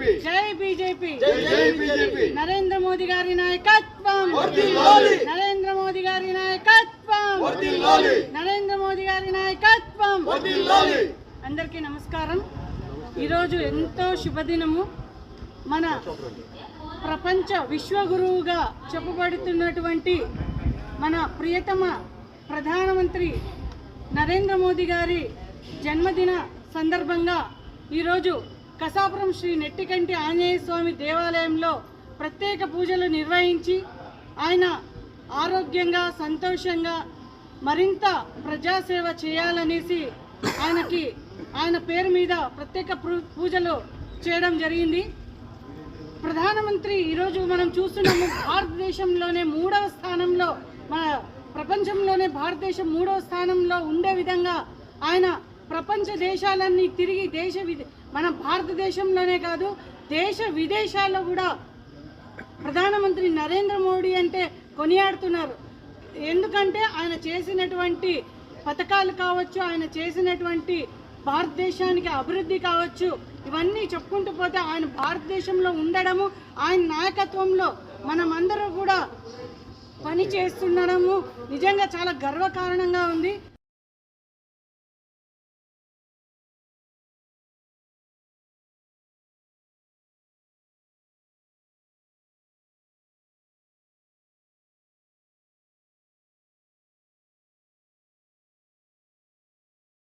BJP. జై BJP. జై జై బీజేపీ. నరేంద్ర మోదీ గారి నాయకత్వం. నరేంద్ర మోదీ గారి నాయకత్వం. నరేంద్ర మోదీ గారి నాయకత్వం. అందరికీ నమస్కారం. ఈరోజు ఎంతో శుభదినము. మన ప్రపంచ విశ్వగురువుగా చెప్పబడుతున్నటువంటి మన ప్రియతమ ప్రధానమంత్రి నరేంద్ర మోదీ గారి జన్మదిన సందర్భంగా ఈరోజు కసాపురం శ్రీ నెట్టికంటి ఆంజనేయ స్వామి దేవాలయంలో ప్రత్యేక పూజలు నిర్వహించి ఆయన ఆరోగ్యంగా సంతోషంగా మరింత ప్రజాసేవ చేయాలనేసి ఆయనకి ఆయన పేరు మీద ప్రత్యేక పూ- పూజలు చేయడం జరిగింది. ప్రధానమంత్రి ఈరోజు మనం చూస్తున్నాము భారతదేశంలోనే మూడవ స్థానంలో మన ప్రపంచంలోనే భారతదేశం మూడవ స్థానంలో ఉండే విధంగా ఆయన ప్రపంచ దేశాలన్నీ తిరిగి దేశ విదే మన భారతదేశంలోనే కాదు దేశ విదేశాల్లో కూడా ప్రధానమంత్రి నరేంద్ర మోడీ అంటే కొనియాడుతున్నారు. ఎందుకంటే ఆయన చేసినటువంటి పథకాలు కావచ్చు ఆయన చేసినటువంటి భారతదేశానికి అభివృద్ధి కావచ్చు ఇవన్నీ చెప్పుకుంటూ పోతే ఆయన భారతదేశంలో ఉండడము ఆయన నాయకత్వంలో మనమందరూ కూడా పని చేస్తుండడము నిజంగా చాలా గర్వకారణంగా ఉంది.